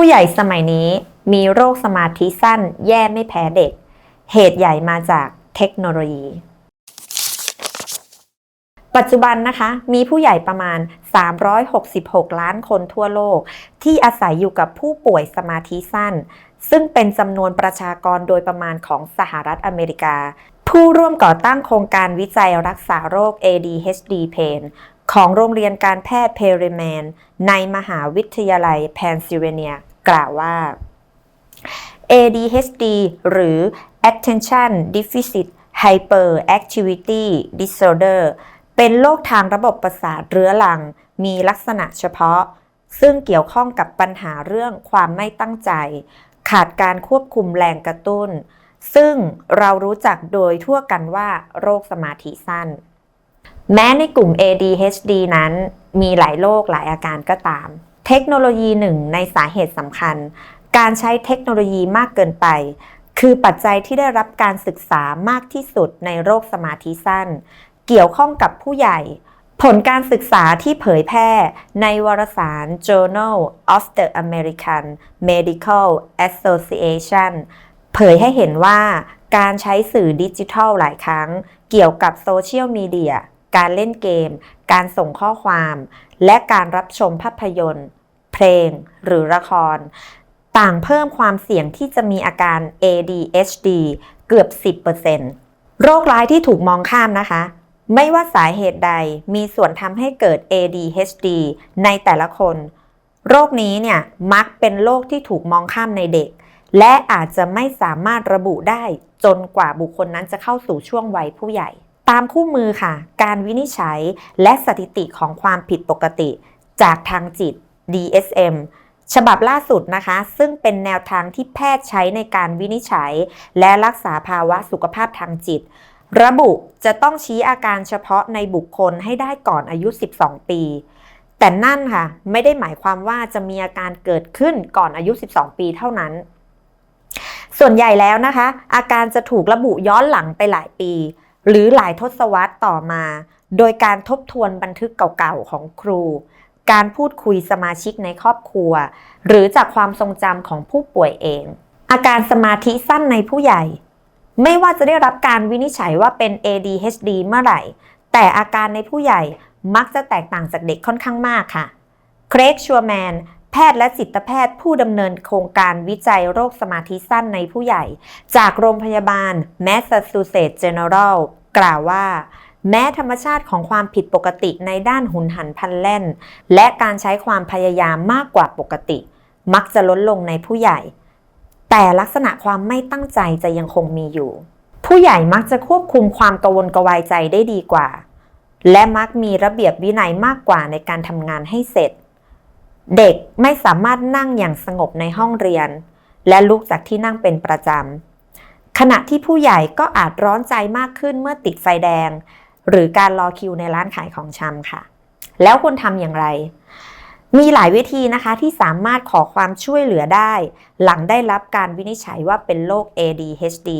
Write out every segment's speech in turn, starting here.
ผู้ใหญ่สมัยนี้มีโรคสมาธิสั้นแย่ไม่แพ้เด็ก เหตุใหญ่มาจากเทคโนโลยี ปัจจุบันนะคะ มีผู้ใหญ่ประมาณ 366 ล้านคนทั่วโลก ที่อาศัยอยู่กับผู้ป่วยสมาธิสั้น ซึ่งเป็นจำนวนประชากรโดยประมาณของสหรัฐอเมริกา ผู้ร่วมก่อตั้งโครงการวิจัยรักษาโรค ADHD Pain ของโรงเรียนการแพทย์เพริแมน ในมหาวิทยาลัยเพนซิลเวเนีย กล่าวว่า ADHD หรือ Attention Deficit Hyperactivity Disorder เป็นโรคทางระบบประสาทเรื้อรัง มีลักษณะเฉพาะ ซึ่งเกี่ยวข้องกับปัญหาเรื่องความไม่ตั้งใจ ขาดการควบคุมแรงกระตุ้น ซึ่งเรารู้จักโดยทั่วกันว่าโรคสมาธิสั้น แม้ในกลุ่ม ADHD นั้น มีหลายโรคหลายอาการก็ตาม เทคโนโลยีหนึ่งในสาเหตุสำคัญ การใช้เทคโนโลยีมากเกินไป คือปัจจัยที่ได้รับการศึกษามากที่สุดในโรคสมาธิสั้น เกี่ยวข้องกับผู้ใหญ่ ผลการศึกษาที่เผยแพร่ในวารสาร Journal of the American Medical Association เผยให้เห็นว่าการใช้สื่อดิจิทัลหลายครั้ง เกี่ยวกับโซเชียลมีเดียการเล่นเกม การส่งข้อความ และการรับชมภาพยนตร์ เพลงหรือละคร ต่างเพิ่มความเสี่ยงที่จะมีอาการ ADHD เกือบ 10%โรคร้ายที่ถูกมองข้ามนะคะ ไม่ว่าสาเหตุใดมีส่วนทำให้เกิด ADHD ในแต่ละคน โรคนี้เนี่ยมักเป็นโรคที่ถูกมองข้ามในเด็ก และอาจจะไม่สามารถระบุได้จนกว่าบุคคลนั้นจะเข้าสู่ช่วงวัยผู้ใหญ่ตามคู่มือค่ะ การวินิจฉัยและสถิติของความผิดปกติจากทางจิต DSM ฉบับล่าสุดนะคะ ซึ่งเป็นแนวทางที่แพทย์ใช้ในการวินิจฉัย และรักษาภาวะสุขภาพทางจิต ระบุจะต้องชี้อาการเฉพาะในบุคคลให้ได้ก่อนอายุ 12 ปี แต่นั่นค่ะ ไม่ได้หมายความว่าจะมีอาการเกิดขึ้นก่อนอายุ 12 ปีเท่านั้น ส่วนใหญ่แล้วนะคะ อาการจะถูกระบุย้อนหลังไปหลายปี หรือหลายทศวรรษต่อมา โดยการทบทวนบันทึกเก่าๆของครู การพูดคุยสมาชิกในครอบครัว หรือจากความทรงจำของผู้ป่วยเอง อาการสมาธิสั้นในผู้ใหญ่ ไม่ว่าจะได้รับการวินิจฉัยว่าเป็น ADHD เมื่อไหร่ แต่อาการในผู้ใหญ่มักจะแตกต่างจากเด็กค่อนข้างมากค่ะ เครกชัวแมนแพทย์และจิตแพทย์ผู้ดำเนินโครงการวิจัยโรคสมาธิสั้นในผู้ใหญ่ จากโรงพยาบาล Massachusetts General กล่าวว่า แม้ธรรมชาติของความผิดปกติในด้านหุนหันพันแล่น และการใช้ความพยายามมากกว่าปกติ มักจะลดลงในผู้ใหญ่ แต่ลักษณะความไม่ตั้งใจจะยังคงมีอยู่ ผู้ใหญ่มักจะควบคุมความกังวลกวายใจได้ดีกว่า และมักมีระเบียบวินัยมากกว่าในการทำงานให้เสร็จ เด็กไม่สามารถนั่งอย่างสงบในห้องเรียน และลุกจากที่นั่งเป็นประจำขณะที่ผู้ใหญ่ก็อาจร้อนใจมากขึ้นเมื่อติดไฟแดง หรือการรอคิวในร้านขายของชำค่ะ แล้วควรทำอย่างไร มีหลายวิธีนะคะที่สามารถขอความช่วยเหลือได้ หลังได้รับการวินิจฉัยว่าเป็นโรค ADHD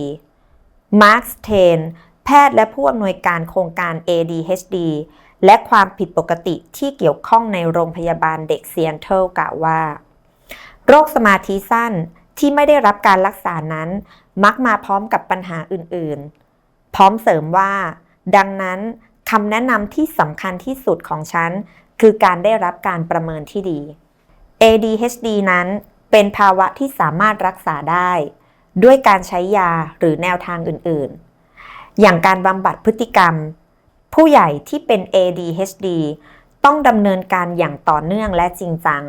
มาร์คเทนแพทย์และผู้อำนวยการโครงการ ADHD และความผิดปกติที่เกี่ยวข้องในโรงพยาบาลเด็กเซียนเทลกล่าวว่า โรคสมาธิสั้นที่ไม่ได้รับการรักษานั้น มักมาพร้อมกับปัญหาอื่นๆ พร้อมเสริมว่า ดังนั้นคำแนะนำที่สำคัญที่สุดของฉัน คือการได้รับการประเมินที่ดี ADHD นั้นเป็นภาวะที่สามารถรักษาได้ ด้วยการใช้ยาหรือแนวทางอื่นๆ อย่างการบำบัดพฤติกรรม ผู้ใหญ่ที่เป็น ADHD ต้องดำเนินการอย่างต่อเนื่องและจริงจัง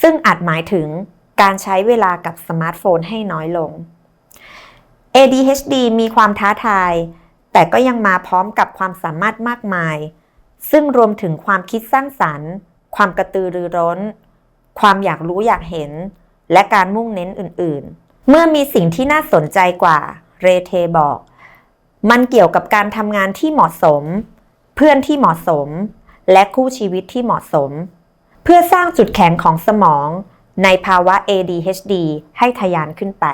ซึ่งอาจหมายถึงการใช้เวลากับสมาร์ทโฟนให้น้อยลง ADHD มีความท้าทาย แต่ก็ยังมาพร้อมกับความสามารถมากมาย ซึ่งรวมถึงความคิดสร้างสรรค์ ความกระตือรือร้น ความอยากรู้อยากเห็น และการมุ่งเน้นอื่นๆ เมื่อมีสิ่งที่น่าสนใจกว่าเรเทบอก มันเกี่ยวกับการทำงานที่เหมาะสม เพื่อนที่เหมาะสม และคู่ชีวิตที่เหมาะสม เพื่อสร้างจุดแข็งของสมองในภาวะ ADHD ให้ทะยานขึ้นไป